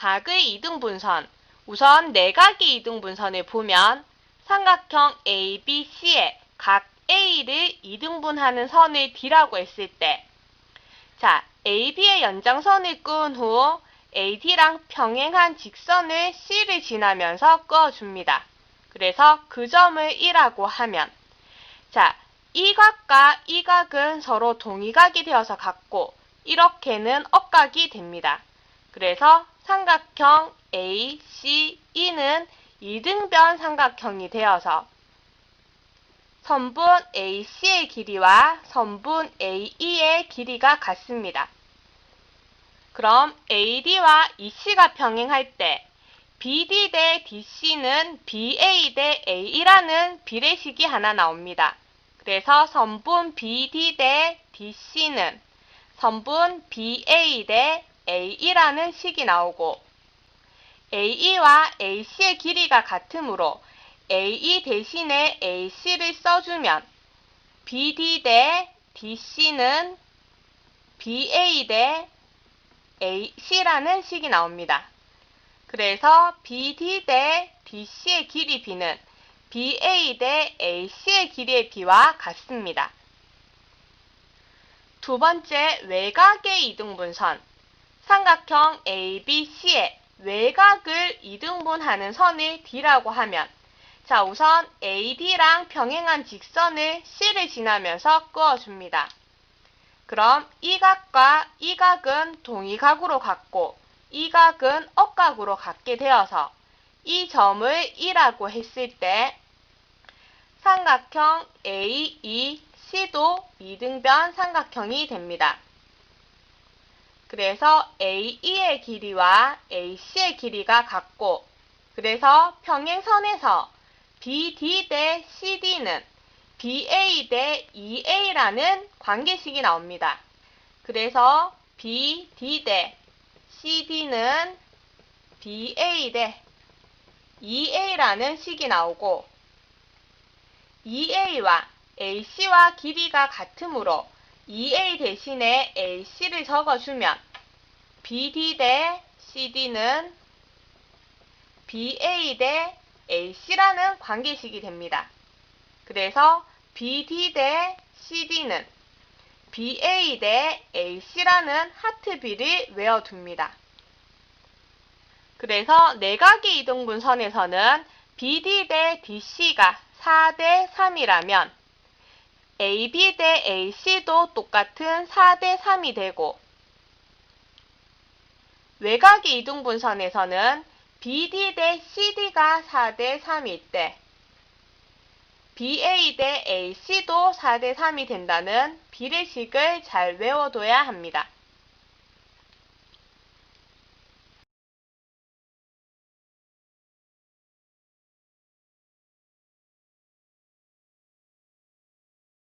각의 이등분선. 우선 내각의 이등분선을 보면 삼각형 ABC에 각 A를 이등분하는 선을 D라고 했을 때 자, AB의 연장선을 끄은 후 AD랑 평행한 직선을 C를 지나면서 그어줍니다. 그래서 그 점을 1라고 하면 자, 이 각과 이 각은 서로 동의각이 되어서 같고 이렇게는 억각이 됩니다. 그래서 삼각형 ACE는 이등변 삼각형이 되어서 선분 AC의 길이와 선분 AE의 길이가 같습니다. 그럼 AD와 EC가 평행할 때 BD 대 DC는 BA 대 AE라는 비례식이 하나 나옵니다. 그래서 선분 BD 대 DC는 선분 BA 대 AE라는 식이 나오고 AE와 AC의 길이가 같으므로 AE 대신에 AC를 써주면 BD 대 DC는 BA 대 AC라는 식이 나옵니다. 그래서 BD 대 DC의 길이 B는 BA 대 AC의 길이의 B와 같습니다. 두 번째, 외곽의 이등분선. 삼각형 ABC의 외곽을 이등분하는 선을 D라고 하면 자, 우선 AD랑 평행한 직선을 C를 지나면서 그어줍니다. 그럼 이 각과 이 각은 동의각으로 같고 이 각은 억각으로 같게 되어서 이 점을 2라고 했을 때 삼각형 AEC도 이등변 삼각형이 됩니다. 그래서 AE의 길이와 AC의 길이가 같고 그래서 평행선에서 BD 대 CD는 BA 대 EA라는 관계식이 나옵니다. 그래서 BD 대 CD는 BA 대 EA라는 식이 나오고 EA와 AC와 길이가 같으므로 EA 대신에 AC를 적어주면 BD 대 CD는 BA 대 AC라는 관계식이 됩니다. 그래서 BD 대 CD는 BA 대 AC라는 하트비를 외워둡니다. 그래서 내각의 이등분선에서는 BD 대 DC가 4 대 3이라면 AB 대 AC도 똑같은 4대 3이 되고 외곽의 이등분선에서는 BD 대 CD가 4대 3일 때 BA 대 AC도 4대 3이 된다는 비례식을 잘 외워둬야 합니다.